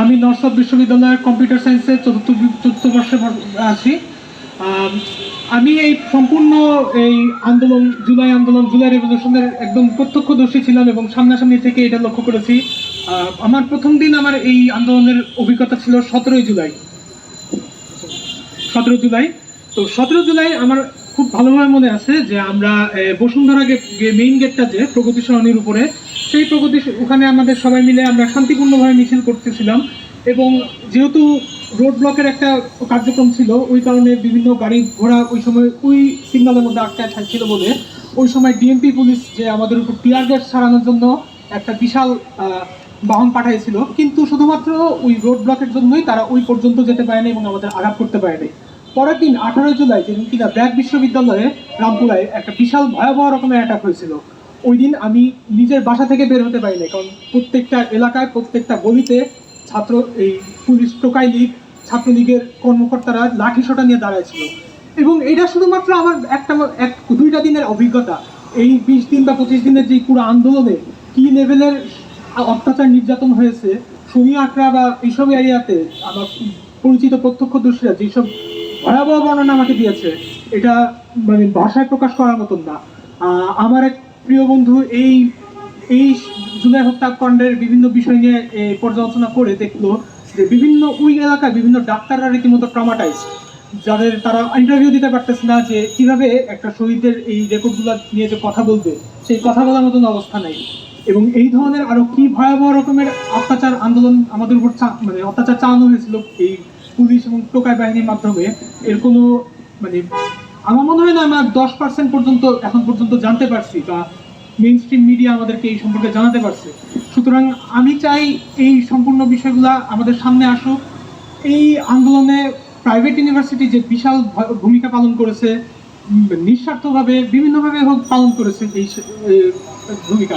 আমি নর্থ বিশ্ববিদ্যালয়ের কম্পিউটার সায়েন্সের চতুর্থ চতুর্থ বর্ষে আছি। আমি এই সম্পূর্ণ এই আন্দোলন, জুলাই আন্দোলন, জুলাই রেভলিউশনের একদম প্রত্যক্ষদর্শী ছিলাম এবং সামনাসামনি থেকে এটা লক্ষ্য করেছি। আমার প্রথম দিন আমার এই আন্দোলনের অভিজ্ঞতা ছিল সতেরোই জুলাই। সতেরো জুলাই। তো সতেরো জুলাই আমার খুব ভালোভাবে মনে আছে যে আমরা বসুন্ধরা মেইন গেটটা যে প্রগতি সরণির উপরে সেই প্রগতি ওখানে আমাদের সবাই মিলে আমরা শান্তিপূর্ণভাবে মিছিল করতেছিলাম এবং যেহেতু রোড ব্লকের একটা কার্যক্রম ছিল, ওই কারণে বিভিন্ন গাড়ি ঘোড়া ওই সময় ওই সিগন্যালের মধ্যে আটকায় থাকছিল বলে ওই সময় ডিএমপি পুলিশ যে আমাদের উপর টিয়ার গ্যাস ছাড়ানোর জন্য একটা বিশাল বাহন পাঠিয়েছিল কিন্তু শুধুমাত্র ওই রোড ব্লকের জন্যই তারা ওই পর্যন্ত যেতে পারেনি এবং আমাদের আঘাত করতে পারেনি। পরের দিন আঠারোই জুলাই যেদিন কিনা ব্র্যাক বিশ্ববিদ্যালয়ে রামপুরায় একটা বিশাল ভয়াবহ রকমের অ্যাটাক হয়েছিল। ওই দিন আমি নিজের বাসা থেকে বের হতে পারিনি, কারণ প্রত্যেকটা এলাকায়, প্রত্যেকটা গলিতে ছাত্র, এই পুলিশ টোকাই লীগ ছাত্রলীগের কর্মকর্তারা লাঠি সোটা নিয়ে দাঁড়াইছিল। এবং এটা শুধুমাত্র আমার একটা, এক, দুইটা দিনের অভিজ্ঞতা। এই বিশ দিন বা পঁচিশ দিনের যে পুরো আন্দোলনে কি লেভেলের অত্যাচার নির্যাতন হয়েছে, শনি আখড়া বা এইসব এরিয়াতে আমার পরিচিত প্রত্যক্ষদর্শীরা যেসব ভয়াবহ বর্ণনা আমাকে দিয়েছে, এটা মানে ভাষায় প্রকাশ করার মতন না। আমার এক প্রিয় বন্ধু, এই এই জুলাই হত্যাকাণ্ডের বিভিন্ন বিষয় নিয়ে পর্যালোচনা করে দেখল যে বিভিন্ন ওই এলাকায় বিভিন্ন ডাক্তাররা রীতিমতো ট্রমাটাইজ যাদের তারা ইন্টারভিউ দিতে পারতেছে না যে কীভাবে একটা শহীদদের এই রেকর্ডগুলো নিয়ে যে কথা বলবে, সেই কথা বলার মতন অবস্থা নেই। এবং এই ধরনের আরও কি ভয়াবহ রকমের অত্যাচার আন্দোলন আমাদের উপর মানে অত্যাচার চালানো হয়েছিল এই পুলিশ এবং টোকাই বাহিনীর মাধ্যমে, এর কোনো মানে আমার মনে হয় না আমরা দশ পার্সেন্ট পর্যন্ত, এখন পর্যন্ত জানতে পারছি বা মেইন স্ট্রিম মিডিয়া আমাদেরকে এই সম্পর্কে জানাতে পারছে। সুতরাং আমি চাই এই সম্পূর্ণ বিষয়গুলো আমাদের সামনে আসুক। এই আন্দোলনে প্রাইভেট ইউনিভার্সিটি যে বিশাল ভূমিকা পালন করেছে নিঃস্বার্থভাবে, বিভিন্নভাবে হোক পালন করেছে এই ভূমিকা।